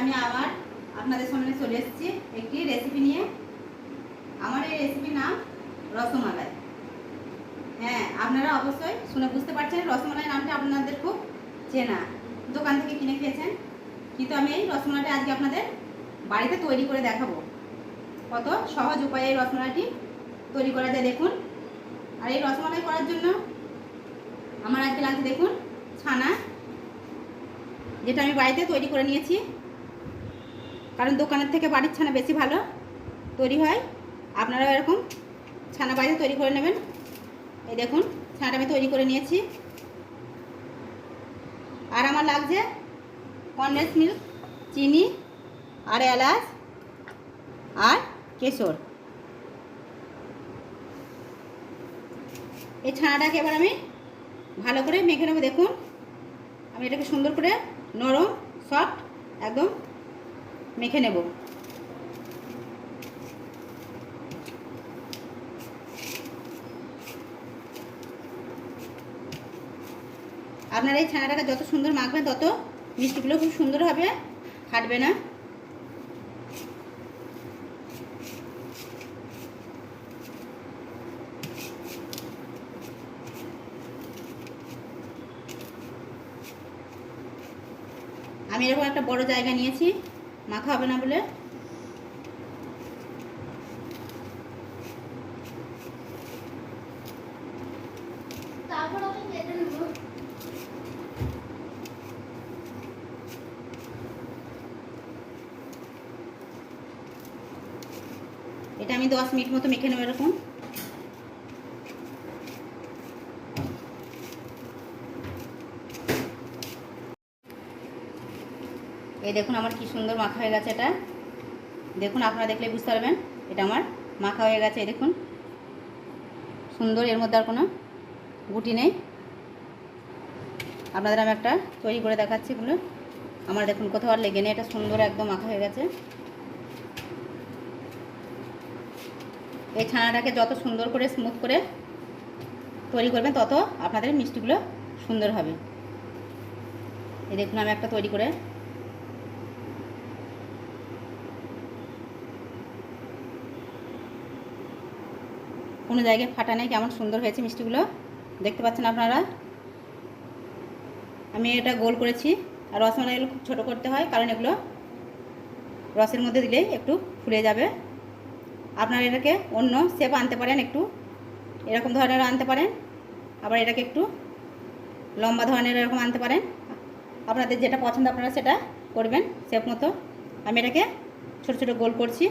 আমি আবার আপনাদের সামনে চলে এসেছি একটি রেসিপি নিয়ে। আমার এই রেসিপির নাম রসমালাই। হ্যাঁ আপনারা অবশ্যই শুনে বুঝতে পারছেন রসমালাই নামটা আপনাদের খুব চেনা। দোকান থেকে কিনে খেয়েছেন। কিন্তু আমি এই রসমালাইটা আজকে আপনাদের বাড়িতে তৈরি করে দেখাবো। কত সহজ উপায়ে এই রসমালাইটি তৈরি করা যায় দেখুন। আর এই রসমালাই করার জন্য আমার আজকে লাগছে দেখুন ছানা, যেটা আমি বাড়িতে তৈরি করে নিয়েছি। কারণ দোকানের থেকে বাড়ির ছানা বেশি ভালো তৈরি হয়। আপনারাও এরকম ছানা বাড়িতে তৈরি করে নেবেন। এই দেখুন, ছানাটা আমি তৈরি করে নিয়েছি। আর আমার লাগছে কনডেন্স মিল্ক, চিনি আর এলাচ আর কেশর। এই ছানাটাকে এবার আমি ভালো করে মেখে নেব। দেখুন, আমি এটাকে সুন্দর করে নরম, সফট, একদম মেখে নেব। আপনারা এই ছানাটাকে যত সুন্দর মাখবেন, তত মিষ্টিগুলো খুব সুন্দর হবে, ফাটবে না। আমি এরকম একটা বড় জায়গা নিয়েছি। মাখা হবে না বলে? এটা আমি দশ মিনিট মতো মেখে নেব এরকম। এই দেখুন আমার কি সুন্দর মাখা হয়ে গেছে এটা। দেখুন আপনারা দেখলে বুঝতে পারবেন, এটা আমার মাখা হয়ে গেছে দেখুন। সুন্দর, এর মধ্যে আর কোনো গুটি নেই। আপনাদের আমি একটা তৈরি করে দেখাচ্ছি এগুলো। আমার দেখুন কোথাও আর লেগে নেই, এটা সুন্দর একদম মাখা হয়ে গেছে। এই ছানাটাকে যত সুন্দর করে স্মুথ করে তৈরি করবেন, তত আপনাদের মিষ্টিগুলো সুন্দর হবে। এই দেখুন আমি একটা তৈরি করে কোনো জায়গায় ফাটা নেই, কেমন সুন্দর হয়েছে মিষ্টিগুলো। দেখতে পাচ্ছেন আপনারা? আমি এটা গোল করেছি। আর রসমালাইগুলো খুব ছোটো করতে হয়, কারণ এগুলো রসের মধ্যে দিলেই একটু ফুলে যাবে। আপনারা এটাকে অন্য শেপ আনতে পারেন একটু। এরকম ধরনের আনতে পারেন। আবার এটাকে একটু লম্বা ধরনের এরকম আনতে পারেন। আপনাদের যেটা পছন্দ আপনারা সেটা করবেন শেপ মতো। আমি এটাকে ছোটো ছোটো গোল করছি।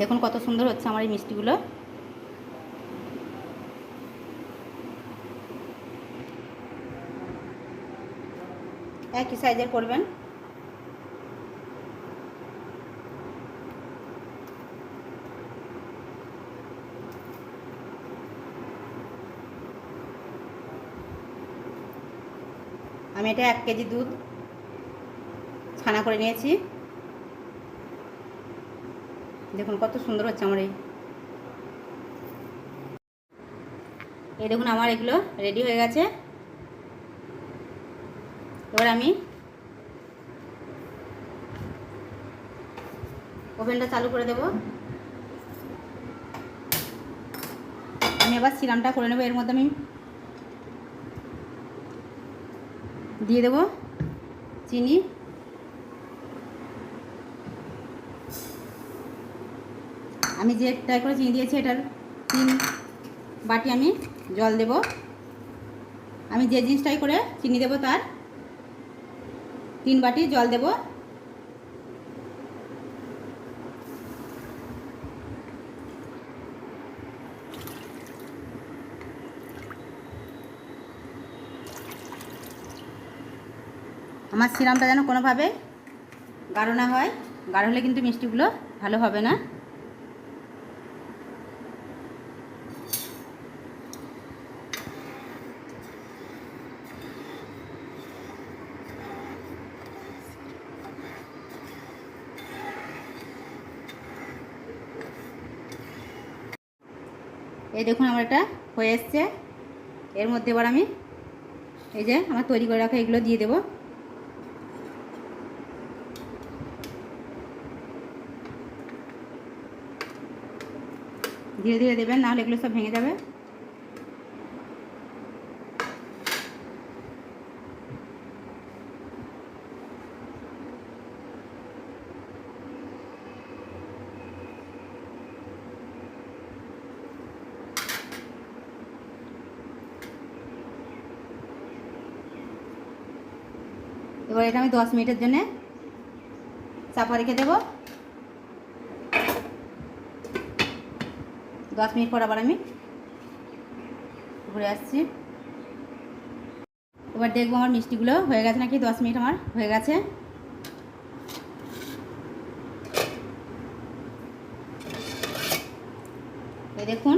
দেখুন কত সুন্দর হচ্ছে আমার এই মিষ্টিগুলো। একই সাইজের করবেন। আমি এটা এক কেজি দুধ ছানা করে নিয়েছি। দেখুন কত সুন্দর হচ্ছে আমার এই। দেখুন আমার এগুলো রেডি হয়ে গেছে। এবার আমি ওভেনটা চালু করে দেব। আমি এবার সিরামটা করে নেব, এর মধ্যে আমি দিয়ে দেবো চিনি। আমি যে ট্রাই করে চিনি দিয়েছি এটার তিন বাটি আমি জল দেব। আমি যে জিনিসটাই করে চিনি দেব তার, তিন বাটি জল দেব। আমার সিরামটা যেন কোনোভাবে গাঢ় না হয়, গাঢ় হলে কিন্তু মিষ্টিগুলো ভালো হবে না। এই দেখুন আমার এটা হয়ে এসছে। এর মধ্যে এবার আমি এই যে আমার তৈরি করে রাখা এগুলো দিয়ে দেবো। ধীরে ধীরে দেবেন, নাহলে এগুলো সব ভেঙে যাবে। এবার এটা আমি দশ মিনিটের জন্যে চাপা রেখে দেবো। দশ মিনিট পর আবার আমি ঘুরে আসছি। এবার দেখব আমার মিষ্টিগুলো হয়ে গেছে নাকি? দশ মিনিট আমার হয়ে গেছে। এই দেখুন,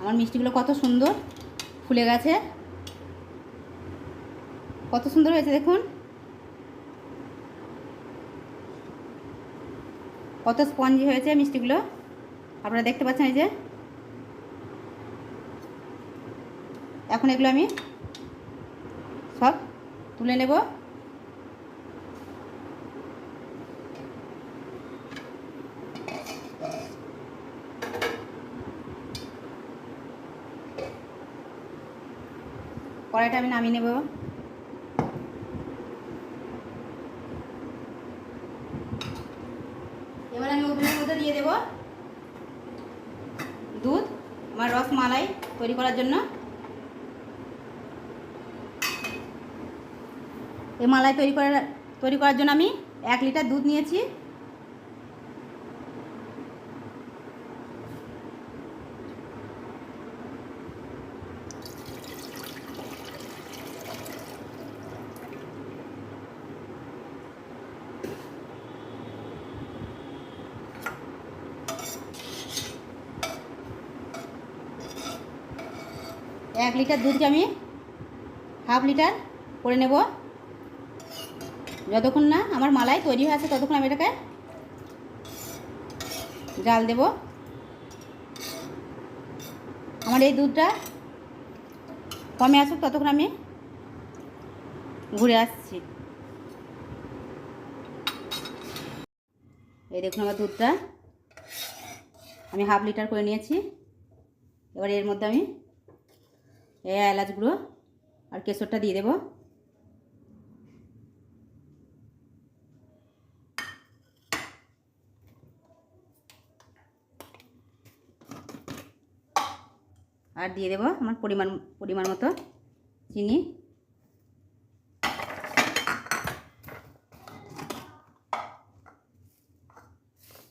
আমার মিষ্টিগুলো কত সুন্দর ফুলে গেছে। কত সুন্দর হয়েছে দেখুন। কত স্পঞ্জি হয়েছে মিষ্টিগুলো? আপনারা দেখতে পাচ্ছেন এই যে। এখন এগুলো আমি সব তুলে নেব। কড়াইটা আমি নামিয়ে নেব এবার আমি ওভেনের মধ্যে দিয়ে দেব। দুধ, আমার রসমালাই তৈরি করার জন্য। এই মালাই তৈরি করার তৈরি করার জন্য আমি এক লিটার দুধ নিয়েছি। এক লিটার দুধকে আমি হাফ লিটার করে নেব? যতক্ষণ না আমার মালাই তৈরি হয়ে আছে, ততক্ষণ আমি এটাকে জাল দেব। আমার এই দুধটা কমে আসুক, ততক্ষণ আমি ঘুরে আসছি। এই দেখুন আমার দুধটা আমি হাফ লিটার করে নিয়েছি। এবার এর মধ্যে আমি এলাচ গুঁড়ো আর কেশরটা দিয়ে দেবো। আর দিয়ে দেবো আমার পরিমাণ পরিমাণ মতো চিনি।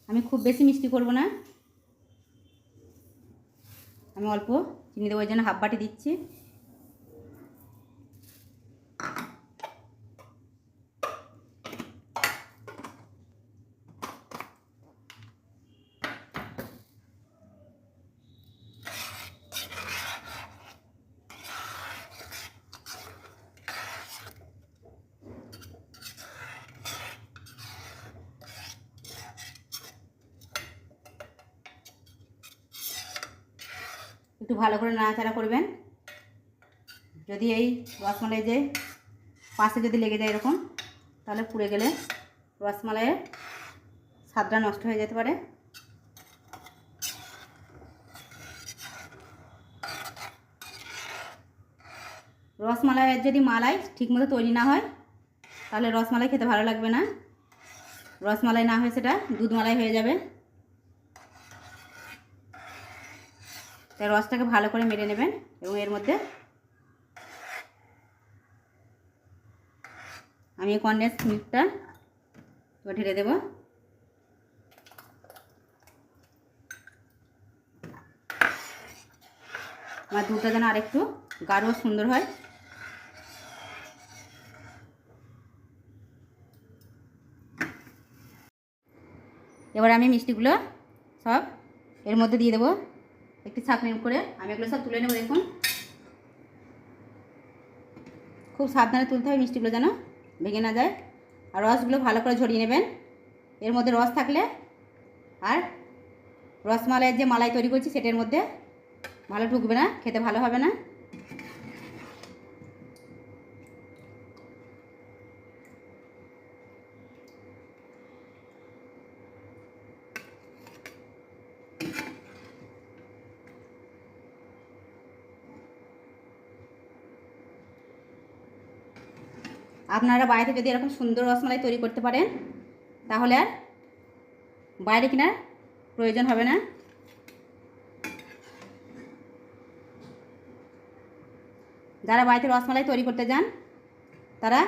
আমি খুব বেশি মিষ্টি করব না। আমি অল্প চিনি দেবো ওই জন্য হাফ বাটি দিচ্ছি। একটু ভালো করে নাড়াচাড়া করবেন। যদি এই রসমালাই যে পাশে যদি লেগে যায় এরকম, তাহলে পুড়ে গেলে রসমালাইয়ের স্বাদটা নষ্ট হয়ে যেতে পারে। রসমালাইয়ের যদি মালাই ঠিকমতো তৈরি না হয়, তাহলে রসমালাই খেতে ভালো লাগবে না। রসমালাই না হয়ে সেটা দুধ মালাই হয়ে যাবে। তাই রসটাকে ভালো করে মেরে নেবেন এবং এর মধ্যে আমি কন্ডেন্স মিল্কটা ঢেলে দেবো। আমার দুধটা যেন আরেকটু গাঢ় সুন্দর হয়। এবার আমি মিষ্টিগুলো সব এর মধ্যে দিয়ে দেবো। একটি ছাঁকনির করে আমি এগুলো সব তুলে নেব দেখুন। খুব সাবধানে তুলতে হবে মিষ্টিগুলো যেন ভেঙে না যায়। আর রসগুলো ভালো করে ঝরিয়ে নেবেন। এর মধ্যে রস থাকলে আর রসমালাইয়ের যে মালাই তৈরি করছি সেটার মধ্যে ভালো ঢুকবে না, খেতে ভালো হবে না। আপনারা বাড়িতে যদি এরকম সুন্দর রসমালাই তৈরি করতে পারেন, তাহলে আর বাইরে কেনার প্রয়োজন হবে না। যারা বাড়িতে রসমালাই তৈরি করতে যান, তারা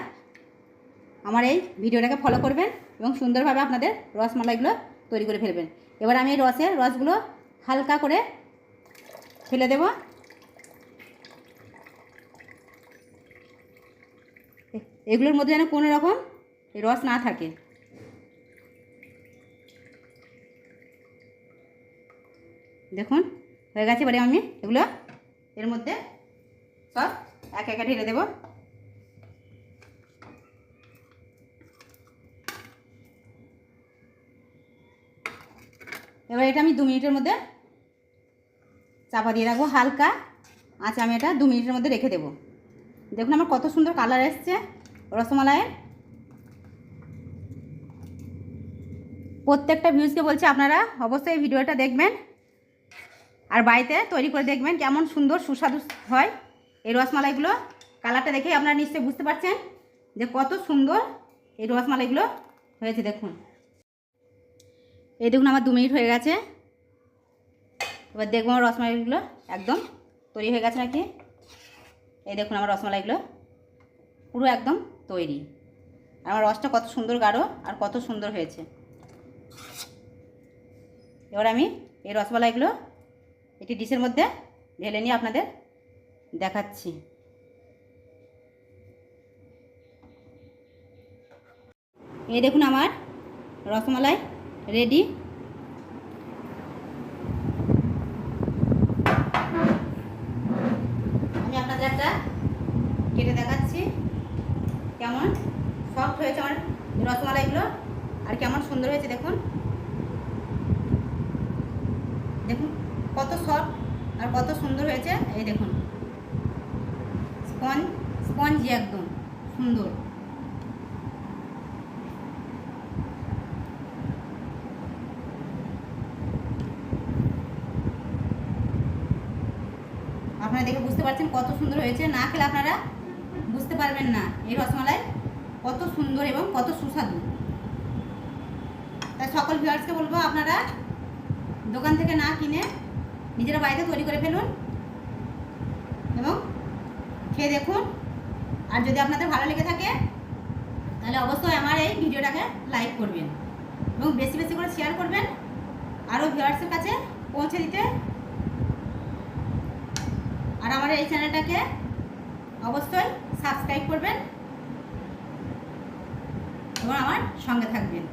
আমার এই ভিডিওটাকে ফলো করবেন এবং সুন্দরভাবে আপনাদের রসমালাইগুলো তৈরি করে ফেলবেন। এবার আমি এই রসের রসগুলো হালকা করে ফেলে দেব। এগুলোর মধ্যে যেন কোনো রকম রস না থাকে। দেখুন, হয়ে গেছে এবারে আমি এগুলো এর মধ্যে সব এক একা ঢেলে দেবো। এবার এটা আমি দু মিনিটের মধ্যে চাপা দিয়ে রাখব। হালকা আচ্ছা আমি এটা দু মিনিটের মধ্যে রেখে দেবো। দেখুন আমার কত সুন্দর কালার এসছে। রসমালাইয়ের? প্রত্যেকটা ভিউজকে বলছি আপনারা অবশ্যই ভিডিওটা দেখবেন। আর বাড়িতে তৈরি করে দেখবেন কেমন সুন্দর সুস্বাদু হয় এই রসমালাইগুলো। কালারটা দেখেই আপনারা নিশ্চয়ই বুঝতে পারছেন যে কত সুন্দর এই রসমালাইগুলো হয়েছে, দেখুন। এই দেখুন, আমার দু মিনিট হয়ে গেছে। এবার দেখব আমার রসমালাইগুলো একদম তৈরি হয়ে গেছে নাকি? এই দেখুন, আমার রসমালাইগুলো পুরো একদম তৈরি। আমার রসটা কত সুন্দর গাঢ় আর কত সুন্দর হয়েছে। এবার আমি এই রসমালাইগুলো একটি ডিশের মধ্যে ঢেলে নিয়ে আপনাদের দেখাচ্ছি। এই দেখুন আমার রসমালাই রেডি আমি আপনাদের একটা কেটে দেখাচ্ছি কেমন সফট হয়েছে আমার রসমালাইগুলো আর কেমন সুন্দর হয়েছে, দেখুন। দেখুন, কত সফট আর কত সুন্দর হয়েছে, এই দেখুন। স্পঞ্জ স্পঞ্জি একদম, সুন্দর। আপনারা দেখে বুঝতে পারছেন কত সুন্দর হয়েছে, না খেলে আপনারা বুঝতে পারবেন না। এই রসমালাই কত সুন্দর এবং কত সুস্বাদু। তাই সকল ভিউয়ার্সকে বলব আপনারা দোকান থেকে না কিনে নিজেরা বাড়িতে তৈরি করে ফেলুন এবং খেয়ে দেখুন। আর যদি আপনাদের ভালো লেগে থাকে, তাহলে অবশ্যই আমার এই ভিডিওটাকে লাইক করবেন এবং বেশি বেশি করে শেয়ার করবেন। আরও ভিউয়ার্সের কাছে পৌঁছে দিতে। আর আমার এই চ্যানেলটাকে অবশ্যই সাবস্ক্রাইব করবেন এবং আমার সঙ্গে থাকবেন।